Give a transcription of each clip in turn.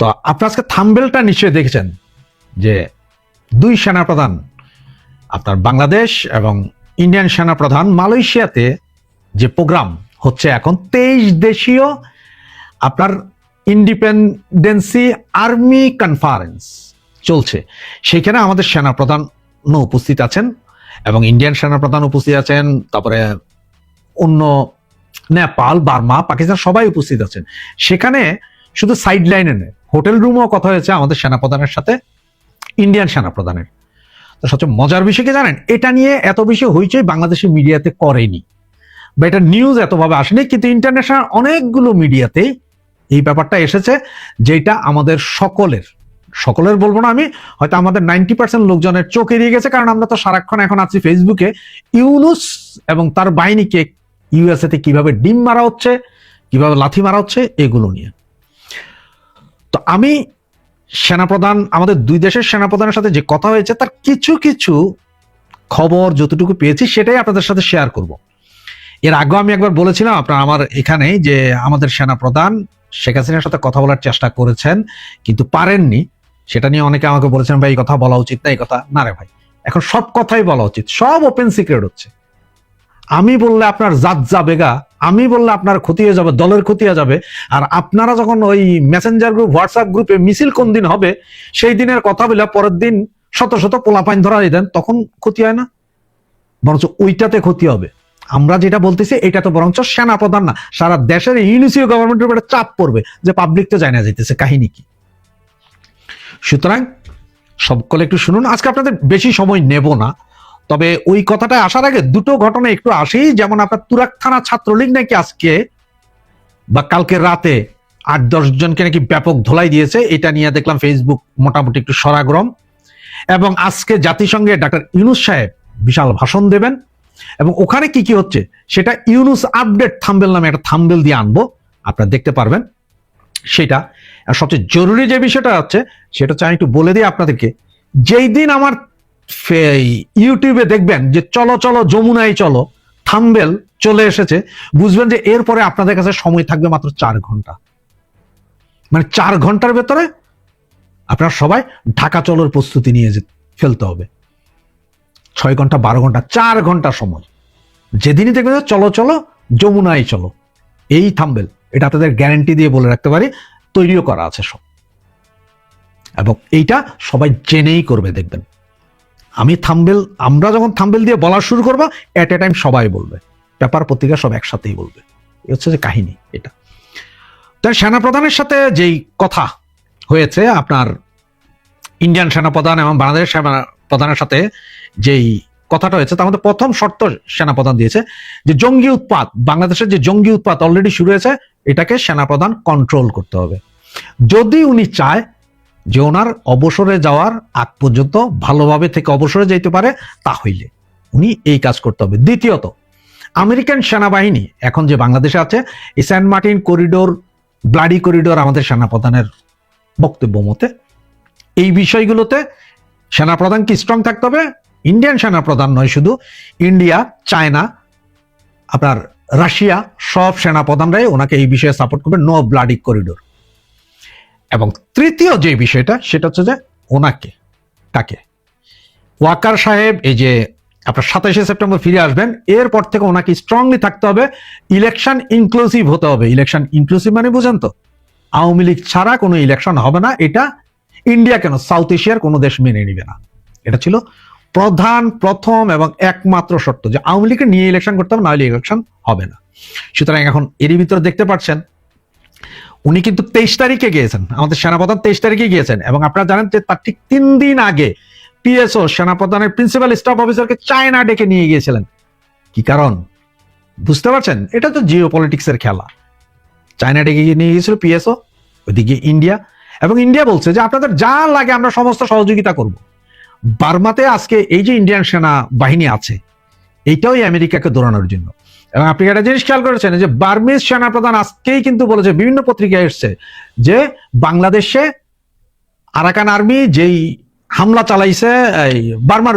তো আপনার আজকে থাম্বেলটা নিশ্চয়ই দেখেছেন যে দুই সেনাপ্রধান, আপনার বাংলাদেশ এবং ইন্ডিয়ান সেনাপ্রধান মালয়েশিয়াতে যে প্রোগ্রাম হচ্ছে এখন, তেইশ দেশীয় আপনার ইন্ডিপেন্ডেন্সি আর্মি কনফারেন্স চলছে। সেখানে আমাদের সেনাপ্রধান উপস্থিত আছেন এবং ইন্ডিয়ান সেনাপ্রধান উপস্থিত আছেন, তারপরে অন্য নেপাল, বার্মা, পাকিস্তান সবাই উপস্থিত আছেন। সেখানে শুধু সাইড লাইনে নেই। হোটেল রুমও কথা হয়েছে আমাদের সেনাপ্রধানের সাথে ইন্ডিয়ান সেনাপ্রধানের। তো সবচেয়ে মজার বিষয় কি জানেন? এটা নিয়ে এত বেশি হইচই বাংলাদেশের মিডিয়াতে করেনি। বা এটা নিউজ এতভাবে আসেনি, কিন্তু ইন্টারন্যাশনাল অনেকগুলো মিডিয়াতে এই ব্যাপারটা এসেছে, যেটা আমাদের সকলের সকলের বলব না আমি, হয়তো আমাদের নাইনটি পার্সেন্ট লোকজনের চোখ এড়িয়ে গেছে, কারণ আমরা তো সারাক্ষণ এখন আছি ফেসবুকে ইউনুস এবং তার বাহিনীকে ইউএসএ তে কীভাবে ডিম মারা হচ্ছে, কীভাবে লাথি মারা হচ্ছে, এগুলো নিয়ে। তো আমি সেনাপ্রধান, আমাদের দুই দেশের সেনাপ্রধানের সাথে যে কথা হয়েছে, তার কিছু কিছু খবর যতটুকু পেয়েছি সেটাই আপনাদের সাথে শেয়ার করব। এর আগেও আমি একবার বলেছিলাম, আপনার আমার এখানে যে আমাদের সেনাপ্রধান শেখ হাসিনার সাথে কথা বলার চেষ্টা করেছেন, কিন্তু পারেননি। সেটা নিয়ে অনেকে আমাকে বলেছেন, ভাই, এই কথা বলা উচিত না, এই কথা না রে ভাই। এখন সব কথাই বলা উচিত, সব ওপেন সিক্রেট হচ্ছে। আমি বললে আপনার জাত যাবে গা আমি বললে আপনার ক্ষতি হয়ে যাবে, দলের ক্ষতি হয়ে যাবে। আর আপনারা যখন ওই মেসেঞ্জার গ্রুপ হোয়াটসঅ্যাপ গ্রুপে মিছিল কোন দিন হবে, সেই দিনের কথা বলে পরের দিন শত শত পোলাপাইন ধরা দেন, তখন ক্ষতি হয় না। বরঞ্চ ওইটাতে ক্ষতি হবে। আমরা যেটা বলতেছি, এটা তো বরঞ্চ সেনা প্রধান না, সারা দেশের ইউনিসিও গভর্নমেন্টের উপরে চাপ পড়বে যে পাবলিক তো জানা যাইতেছে কাহিনী কি। সুতরাং সকলে একটু শুনুন, আজকে আপনাদের বেশি সময় নেব না। তবে ওই কথাটা আসার আগে দুটো ঘটনা একটু আসি। যেমন আপনার তুরাক থানা ছাত্রলীগ নাকি আজকে বা কালকে রাতে আট, দশ জনকে নাকি ব্যাপক ধোলাই দিয়েছে। এটা নিয়ে দেখলাম ফেসবুক মোটামুটি একটু সরাগরম। এবং আজকে জাতিসংঘে ডাক্তার ইউনুস সাহেব বিশাল ভাষণ দেবেন। এবং ওখানে কি কি হচ্ছে? সেটা ইউনুস আপডেট থাম্বেল নামে একটা থাম্বেল দিয়ে আনব। আপনারা দেখতে পারবেন সেটা। আর সবচেয়ে জরুরি যে বিষয়টা হচ্ছে, সেটা চাই একটু বলে দিই আপনাদেরকে। যেই দিন আমার ইউটিউবে দেখবেন যে চলো চলো, যমুনায় চলো, থাম্বেল চলে এসেছে, বুঝবেন যে এরপরে আপনাদের কাছে সময় থাকবে মাত্র চার ঘণ্টা। মানে চার ঘণ্টার ভেতরে আপনার সবাই ঢাকা চলোর প্রস্তুতি নিয়ে ফেলতে হবে। ছয় ঘণ্টা, বারো ঘণ্টা, চার ঘণ্টা সময়। যেদিনই দেখবেন চলো চলো, যমুনায় চলো, এই থাম্বেল, এটা আপনাদের গ্যারেন্টি দিয়ে বলে রাখতে পারি, তৈরিও করা আছে সব। এবং এইটা সবাই জেনেই করবে দেখবেন। আমি থাম্বেল, আমরা যখন থাম্বেল দিয়ে বলা শুরু করব অ্যাট এ টাইম সবাই বলবে। পেপার পত্রিকা সব একসাথেই বলবে। এ হচ্ছে যে কাহিনী এটা। তাই সেনাপ্রধানের সাথে যেই কথা হয়েছে, আপনার ইন্ডিয়ান সেনাপ্রধান এবং বাংলাদেশ সেনাপ্রধানের সাথে যেই কথাটা হয়েছে, তার মধ্যে প্রথম শর্ত সেনাপ্রধান দিয়েছে যে জঙ্গি উৎপাত, বাংলাদেশের যে জঙ্গি উৎপাত অলরেডি শুরু হয়েছে, এটাকে সেনাপ্রধান কন্ট্রোল করতে হবে। যদি উনি চায় যে ওনার অবসরে যাওয়ার আগ পর্যন্ত ভালোভাবে থেকে অবসরে যেতে পারে, তা হইলে উনি এই কাজ করতে হবে। দ্বিতীয়ত, আমেরিকান সেনাবাহিনী এখন যে বাংলাদেশে আছে, এই Saint Martin corridor, bloody corridor আমাদের সেনাপ্রধানের বক্তব্য মতে, এই বিষয়গুলোতে সেনাপ্রধান কি স্ট্রং থাকতে হবে? ইন্ডিয়ান সেনাপ্রধান নয় শুধু ইন্ডিয়া চায়না আপনার রাশিয়া, সব সেনাপ্রধানরাই ওনাকে এই বিষয়ে সাপোর্ট করবে নো ব্লাডি করিডোর এবং তৃতীয় যে বিষয়টা, সেটা হচ্ছে যে ওনাকে তাকে ওয়াকার সাহেব, এই যে আপনার সাতাশে সেপ্টেম্বর ফিরে আসবেন, এরপর থেকে ওনাকে স্ট্রংলি থাকতে হবে ইলেকশন ইনক্লুসিভ হতে হবে। ইলেকশন ইনক্লুসিভ মানে বুঝেন তো, আওয়ামী লীগ ছাড়া কোনো ইলেকশন হবে না, এটা ইন্ডিয়া কেন? সাউথ এশিয়ার কোনো দেশ মেনে নিবে না। এটা ছিল প্রধান, প্রথম এবং একমাত্র শর্ত যে আওয়ামী লীগকে নিয়ে ইলেকশন করতে হবে, নাহলে ইলেকশন হবে না। সুতরাং এখন এরই ভিতরে দেখতে পাচ্ছেন উনি কিন্তু তেইশ তারিখে গিয়েছেন। আমাদের সেনাপ্রধান তেইশ তারিখে গিয়েছেন এবং আপনারা জানেন যে তার ঠিক তিন দিন আগে পিএসও, সেনাপ্রধানের প্রিন্সিপাল স্টাফ অফিসারকে চায়না ডেকে নিয়ে গিয়েছিলেন। কি কারণ? বুঝতে পারছেন? এটা তো জিও পলিটিক্সের খেলা। চায়না ডেকে নিয়ে গিয়েছিল পিএসও, ওইদিকে ইন্ডিয়া। এবং ইন্ডিয়া বলছে যে আপনাদের যা লাগে আমরা সমস্ত সহযোগিতা করব। বার্মাতে আজকে এই যে ইন্ডিয়ান সেনা বাহিনী আছে, এইটাও আমেরিকাকে দৌড়ানোর জন্য। এবং আপনি একটা জিনিস খেয়াল করেছেন যে বার্মিজ সেনাপ্রধান আজকেই কিন্তু বলেছে, বিভিন্ন পত্রিকায় এসছে যে বাংলাদেশে আরাকান আর্মি যেই হামলা চালাইছে, এই বার্মার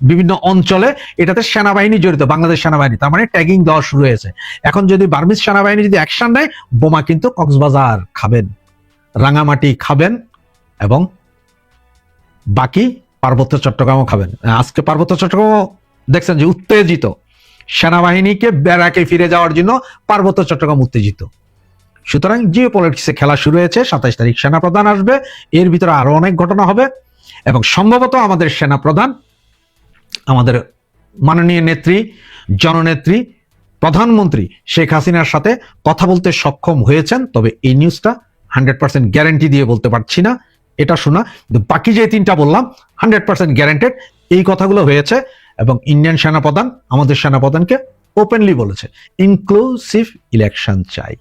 বিভিন্ন অঞ্চলে, এটাতে সেনাবাহিনী জড়িত, বাংলাদেশ সেনাবাহিনী, তার মানে ট্যাগিং দেওয়া শুরু হয়েছে। এখন যদি বার্মিজ সেনাবাহিনী যদি অ্যাকশন নেয়, বোমা কিন্তু কক্সবাজার খাবেন, রাঙামাটি খাবেন এবং বাকি পার্বত্য চট্টগ্রামও খাবেন। আজকে পার্বত্য চট্টগ্রামও দেখছেন যে উত্তেজিত। সেনাবাহিনীকে ব্যারাকে ফিরে যাওয়ার জন্য পার্বত্য চট্টগ্রাম উত্তেজিত। সুতরাং জিও পলিটিক্সে খেলা শুরু হয়েছে, সাতাইশ তারিখ সেনাপ্রধান আসবে, এর ভিতরে আরও অনেক ঘটনা হবে এবং সম্ভবত আমাদের সেনাপ্রধান, আমাদের মাননীয় নেত্রী, জননেত্রী, প্রধানমন্ত্রী শেখ হাসিনার সাথে কথা বলতে সক্ষম হয়েছেন, তবে এই নিউজটা হান্ড্রেড পার্সেন্ট গ্যারান্টি দিয়ে বলতে পারছি না, এটা শোনা। কিন্তু বাকি যে তিনটা বললাম হান্ড্রেড পার্সেন্ট গ্যারান্টেড এই কথাগুলো হয়েছে। এবং ইন্ডিয়ান সেনাপ্রধান আমাদের সেনাপ্রধানকে ওপেনলি বলেছে ইনক্লুসিভ ইলেকশন চাই।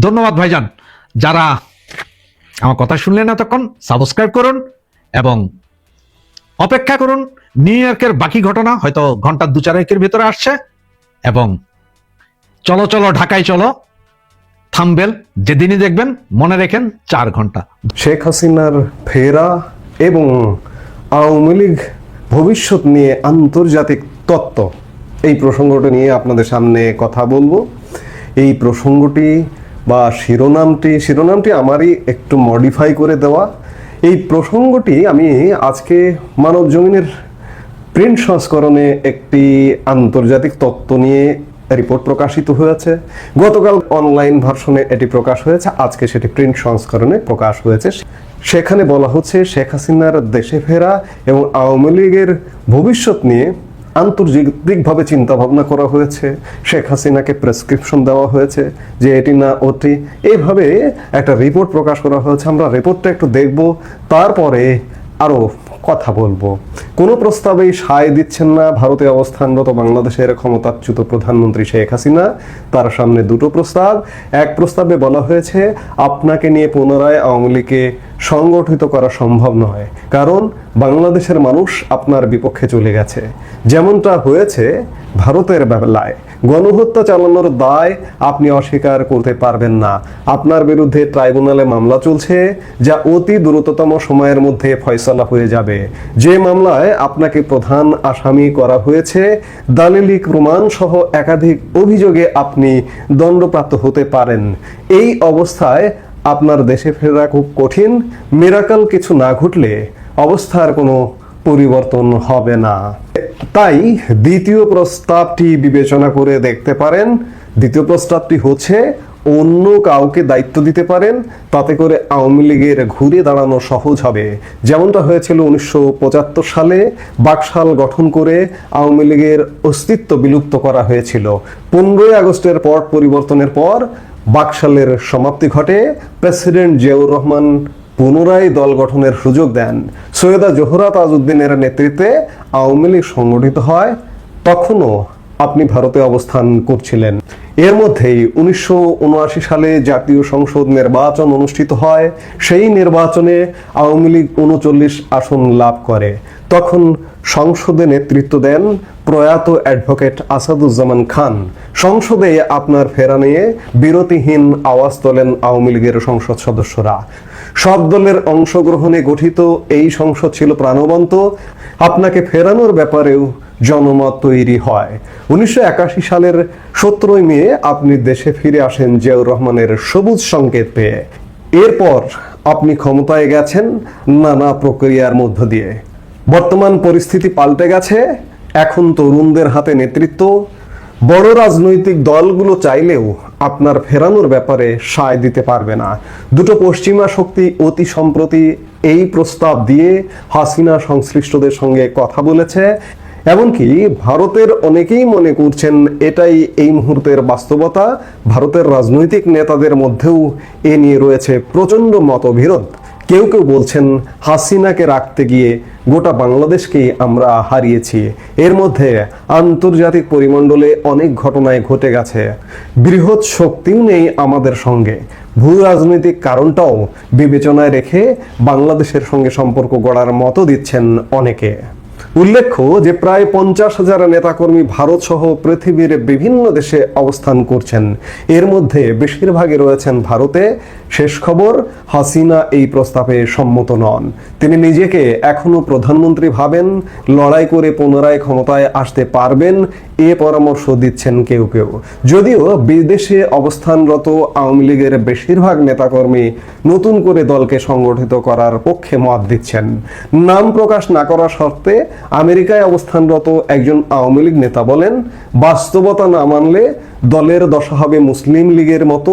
ধন্যবাদ ভাইজান। যারা আমার কথা শুনলেন এতক্ষণ সাবস্ক্রাইব করুন এবং অপেক্ষা করুন নিউ ইয়র্কের বাকি ঘটনা হয়তো ঘণ্টা দু চারেকের ভিতরে আসছে এবং চলো চলো, ঢাকায় চলো, থামবেল, যেদিনই দেখবেন, মনে রেখেন চার ঘণ্টা। শেখ হাসিনার ফেরা এবং আওয়ামী লীগ ভবিষ্যৎ নিয়ে আন্তর্জাতিক তত্ত্ব। এই প্রসঙ্গটি নিয়ে আপনাদের সামনে কথা বলব। এই প্রসঙ্গটি বা শিরোনামটি শিরোনামটি আমারই একটু মডিফাই করে দেওয়া। এই প্রসঙ্গটি আমি আজকে মানব জমিনের প্রিন্ট সংস্করণে একটি আন্তর্জাতিক তত্ত্ব নিয়ে রিপোর্ট প্রকাশিত হয়েছে। গতকাল অনলাইন ভার্সনে এটি প্রকাশ হয়েছে। আজকে সেটি প্রিন্ট সংস্করণে প্রকাশ হয়েছে। সেখানে বলা হচ্ছে, শেখ হাসিনার দেশে ফেরা এবং আওয়ামী লীগের ভবিষ্যৎ নিয়ে আন্তর্জাতিকভাবে চিন্তা ভাবনা করা হয়েছে। শেখ হাসিনাকে প্রেসক্রিপশন দেওয়া হয়েছে যে এটি না ওটি এইভাবে একটা রিপোর্ট প্রকাশ করা হয়েছে। আমরা রিপোর্টটা একটু দেখব। তারপরে আরও কথা বলব। কোনো প্রস্তাবেই সায় দিচ্ছেন না। ভারতে অবস্থানরত বাংলাদেশের ক্ষমতাচ্যুত প্রধানমন্ত্রী শেখ হাসিনা। তার সামনে দুটো প্রস্তাব। এক প্রস্তাবে বলা হয়েছে, আপনাকে নিয়ে পুনরায় আওয়ামী লীগকে সংগঠিত করা সম্ভব নয়। কারণ বাংলাদেশের মানুষ আপনার বিপক্ষে চলে গেছে। যেমনটা হয়েছে ভারতের বেলায়। গণহত্যা চালানোর দায় আপনি অস্বীকার করতে পারবেন না। আপনার বিরুদ্ধে ট্রাইব্যুনালে মামলা চলছে, যা অতি দ্রুততম সময়ের মধ্যে ফয়সলা হয়ে যাবে। যে মামলায় আপনাকে প্রধান আসামি করা হয়েছে দালিলিক প্রমাণ সহ একাধিক অভিযোগে আপনি দণ্ডপ্রাপ্ত হতে পারেন। এই অবস্থায় আপনার দেশে ফেরা খুব কঠিন। মেরাকাল কিছু না ঘটলে অবস্থার কোনো পরিবর্তন হবে না। তাই দ্বিতীয় প্রস্তাবটি বিবেচনা করে দেখতে পারেন। দ্বিতীয় প্রস্তাবটি হচ্ছে, অন্য কাউকে দায়িত্ব দিতে পারেন, তাতে করে আওয়ামী লীগের ঘুরে দাঁড়ানো সহজ হবে। যেমনটা হয়েছিল উনিশশো পঁচাত্তর সালে, বাকশাল গঠন করে আওয়ামী লীগের অস্তিত্ব বিলুপ্ত করা হয়েছিল। পনেরোই আগস্টের পট পরিবর্তনের পর বাকশালের সমাপ্তি ঘটে। প্রেসিডেন্ট জিয়াউর রহমান পুনরায় দল গঠনের সুযোগ দেন। সৈয়দা জোহরা তাজউদ্দিনের নেতৃত্বে আওয়ামী লীগ সংগঠিত হয়। তখনও আপনি ভারতে অবস্থান করছিলেন। এর মধ্যেই উনিশশো উনআশি সালে জাতীয় সংসদ নির্বাচন অনুষ্ঠিত হয়। সেই নির্বাচনে আওয়ামী লীগ উনচল্লিশ আসন লাভ করে। তখন সংসদে নেতৃত্ব দেন প্রয়াত অ্যাডভোকেট আসাদুজ্জামান খান। সংসদে আপনার ফেরা নিয়ে বিরতিহীন আওয়াজ তোলেন আওয়ামী লীগের সংসদ সদস্যরা। সব দলের অংশগ্রহণে গঠিত এই সংসদ ছিল প্রাণবন্ত। আপনাকে ফেরানোর ব্যাপারেও জনমত তৈরি হয়। উনিশশো একাশি সালের সতেরোই মে আপনি দেশে ফিরে আসেন জিয়াউর রহমানের সবুজ সংকেত পেয়ে। এরপর আপনি ক্ষমতায় গেছেন নানা প্রক্রিয়ার মধ্য দিয়ে। বর্তমান পরিস্থিতি পাল্টে গেছে। এখন তরুণদের হাতে নেতৃত্ব। বড় রাজনৈতিক দলগুলো চাইলেও আপনার ফেরানোর ব্যাপারে সায় দিতে পারবে না। দুটো পশ্চিমা শক্তি অতি সম্প্রতি এই প্রস্তাব দিয়ে হাসিনা সংশ্লিষ্টদের সঙ্গে কথা বলেছে। এমনকি ভারতের অনেকেই মনে করছেন এটাই এই মুহূর্তের বাস্তবতা। ভারতের রাজনৈতিক নেতাদের মধ্যেও এ নিয়ে রয়েছে প্রচণ্ড মতবিরোধ। কেউ কেউ বলছেন, হাসিনাকে রাখতে গিয়ে গোটা বাংলাদেশকেই আমরা হারিয়েছি। এর মধ্যে আন্তর্জাতিক পরিমণ্ডলে অনেক ঘটনায় ঘটে গেছে। বৃহৎ শক্তিও নেই আমাদের সঙ্গে। ভূ রাজনৈতিক কারণটাও বিবেচনায় রেখে বাংলাদেশের সঙ্গে সম্পর্ক গড়ার মতো দিচ্ছেন অনেকে। উল্লেখ্য যে প্রায় পঞ্চাশ হাজার নেতাকর্মী ভারত সহ পৃথিবীর বিভিন্ন দেশে অবস্থান করছেন। এর মধ্যে বেশিরভাগই রয়েছেন ভারতে। শেষ খবর, হাসিনা এই প্রস্তাবে সম্মত নন। তিনি নিজেকে এখনও প্রধানমন্ত্রী ভাবেন, লড়াই করে পুনরায় ক্ষমতায় আসতে পারবেন এ পরামর্শ দিচ্ছেন কেউ কেউ। যদিও বিদেশে অবস্থানরত আওয়ামী লীগের বেশিরভাগ নেতাকর্মী নতুন করে দলকে সংগঠিত করার পক্ষে মত দিচ্ছেন। নাম প্রকাশ না করা শর্তে আমেরিকায় অবস্থানরত একজন আওয়ামী লীগ নেতা বলেন, বাস্তবতা না মানলে দলের দশা হবে মুসলিম লীগের মতো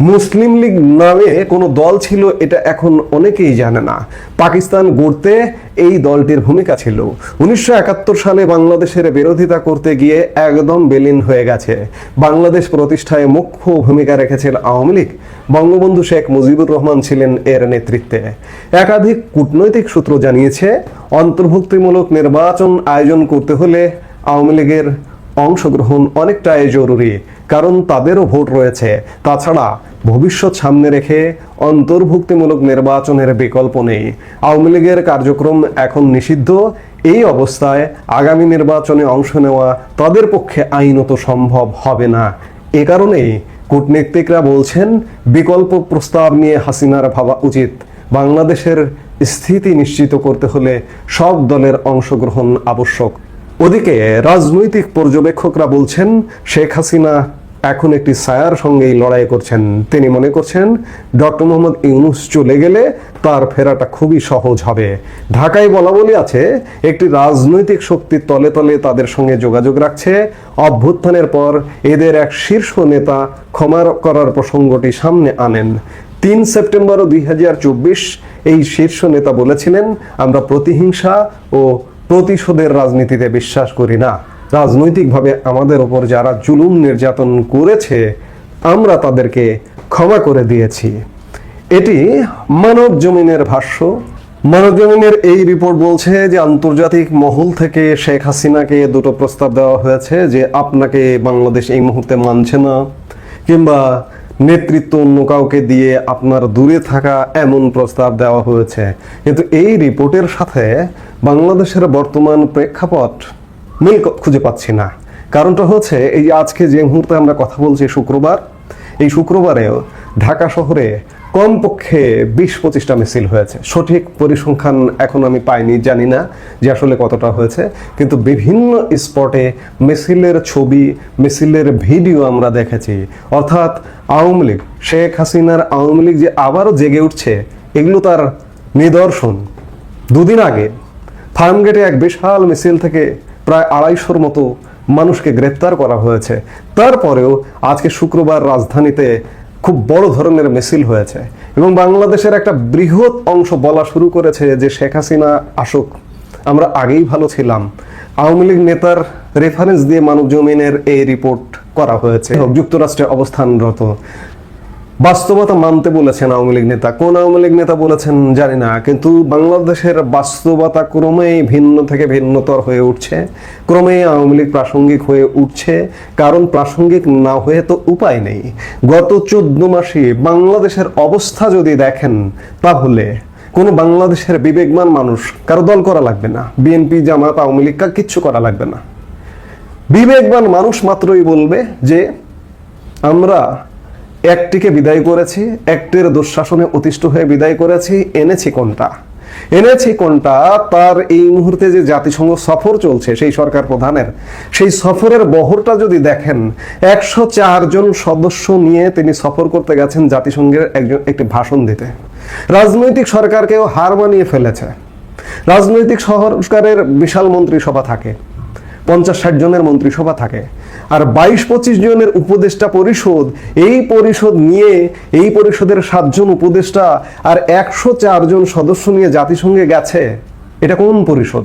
মুসলিম লীগ নামে কোনো দল ছিল এটা এখন অনেকেই জানে না। পাকিস্তান গড়তে এই দলটির ভূমিকা ছিল। উনিশশো একাত্তর সালে বাংলাদেশের বিরোধিতা করতে গিয়ে একদম বেলিন হয়ে গেছে। বাংলাদেশ প্রতিষ্ঠায় মুখ্য ভূমিকা রেখেছেন আওয়ামী লীগ। বঙ্গবন্ধু শেখ মুজিবুর রহমান ছিলেন এর নেতৃত্বে। একাধিক কূটনৈতিক সূত্র জানিয়েছে, অন্তর্ভুক্তিমূলক নির্বাচন আয়োজন করতে হলে আওয়ামী লীগের অংশগ্রহণ অনেকটাই জরুরি। কারণ তাদেরও ভোট রয়েছে। তাছাড়া ভবিষ্যৎ সামনে রেখে অন্তর্ভুক্তিমূলক নির্বাচনের বিকল্প নেই। আওয়ামী লীগের কার্যক্রম এখন নিষিদ্ধ। এই অবস্থায় আগামী নির্বাচনে অংশ নেওয়া তাদের পক্ষে আইনত সম্ভব হবে না। এ কারণেই কূটনীতিকরা বলছেন, বিকল্প প্রস্তাব নিয়ে হাসিনার ভাবা উচিত। বাংলাদেশের স্থিতি নিশ্চিত করতে হলে সব দলের অংশগ্রহণ আবশ্যক। ওদিকে রাজনৈতিক পর্যবেক্ষকরা বলছেন, শেখ হাসিনা এখন একটি ছায়ার সঙ্গেই লড়াই করছেন। তিনি মনে করছেন, ডক্টর মোহাম্মদ ইউনুস চলে গেলে তার ফেরাটা খুবই সহজ হবে। ঢাকায় বলা বলি আছে, একটি রাজনৈতিক শক্তির তলে তলে তাদের সঙ্গে যোগাযোগ রাখছে। অভ্যুত্থানের পর এদের এক শীর্ষ নেতা ক্ষমা করার প্রসঙ্গটি সামনে আনেন। তিন সেপ্টেম্বর দুই হাজার চব্বিশ এই শীর্ষ নেতা বলেছিলেন, আমরা প্রতিহিংসা ও প্রতিশোধের রাজনীতিতে বিশ্বাস করি না। রাজনৈতিকভাবে আমাদের ওপর যারা জুলুম নির্যাতন করেছে, আমরা তাদেরকে ক্ষমা করে দিয়েছি। এটি মানব জমিনের ভাষ্য। মানব জমিনের এই রিপোর্ট বলছে যে আন্তর্জাতিক মহল থেকে শেখ হাসিনাকে দুটো প্রস্তাব দেওয়া হয়েছে যে আপনাকে বাংলাদেশ এই মুহূর্তে মানছে না, কিংবা নেতৃত্ব অন্য কাউকে দিয়ে আপনার দূরে থাকা এমন প্রস্তাব দেওয়া হয়েছে। কিন্তু এই রিপোর্টের সাথে বাংলাদেশের বর্তমান প্রেক্ষাপট মিল খুঁজে পাচ্ছি না। কারণটা হচ্ছে এই আজকে যে মুহূর্তে আমরা কথা বলছি শুক্রবার, এই শুক্রবারেও ঢাকা শহরে কমপক্ষে বিশ পঁচিশটা মিছিল হয়েছে। সঠিক পরিসংখ্যান এখন আমি পাইনি, জানি না যে আসলে কতটা হয়েছে। কিন্তু বিভিন্ন স্পটে মিছিলের ছবি, মিছিলের ভিডিও আমরা দেখেছি। অর্থাৎ আওয়ামী লীগ, শেখ হাসিনার আওয়ামী লীগ যে আবারও জেগে উঠছে, এগুলো তার নিদর্শন। দুদিন আগে ফার্মগেটে এক বিশাল মিছিল থেকে প্রায় আড়াইশোর মতো মানুষকে গ্রেপ্তার করা হয়েছে। তারপরেও আজকে শুক্রবার রাজধানীতে খুব বড় ধরনের মিছিল হয়েছে এবং বাংলাদেশের একটা বৃহৎ অংশ বলা শুরু করেছে যে শেখ হাসিনা আসুক। আমরা আগেই ভালো ছিলাম। আওয়ামী লীগ নেতার রেফারেন্স দিয়ে মানব জমিনের এই রিপোর্ট করা হয়েছে। যুক্তরাষ্ট্রে অবস্থানরত বাস্তবতা মানতে বলেছেন আওয়ামী লীগ নেতা। কোন আওয়ামী লীগ নেতা বলেছেন জানি না, কিন্তু বাংলাদেশের বাস্তবতা ক্রমেই ভিন্ন থেকে ভিন্নতর হয়ে উঠছে। ক্রমেই আওয়ামী লীগ প্রাসঙ্গিক হয়ে উঠছে। কারণ প্রাসঙ্গিক না হয়ে তো উপায় নেই। গত চোদ্দ মাসে বাংলাদেশের অবস্থা যদি দেখেন, তাহলে কোনো বাংলাদেশের বিবেকমান মানুষ কারও দল করা লাগবে না। বিএনপি জামাত আওয়ামী লীগ কিচ্ছু করা লাগবে না। বিবেকবান মানুষ মাত্রই বলবে যে, আমরা একটিকে বিদায় করেছি, একটির দুঃশাসনে অতিষ্ঠ হয়ে বিদায় করেছি, এনেছি কোনটা? এনেছি কোনটা? তার এই মুহূর্তে যে জাতিসংঘ সফর চলছে, সেই সরকার প্রধানের, সেই সফরের বহরটা যদি দেখেন, একশো জন সদস্য নিয়ে তিনি সফর করতে গেছেন জাতিসংঘের একজন, একটি ভাষণ দিতে। রাজনৈতিক সরকারকেও হার মানিয়ে ফেলেছে। রাজনৈতিক সরকারের বিশাল মন্ত্রিসভা থাকে, পঞ্চাশ ষাট জনের মন্ত্রিসভা থাকে। আর বাইশ পঁচিশ জনের উপদেষ্টা পরিষদ, এই পরিষদ নিয়ে, এই পরিষদের সাতজন উপদেষ্টা আর একশো চারজন সদস্য নিয়ে জাতিসংঘে গেছে। এটা কোন পরিষদ?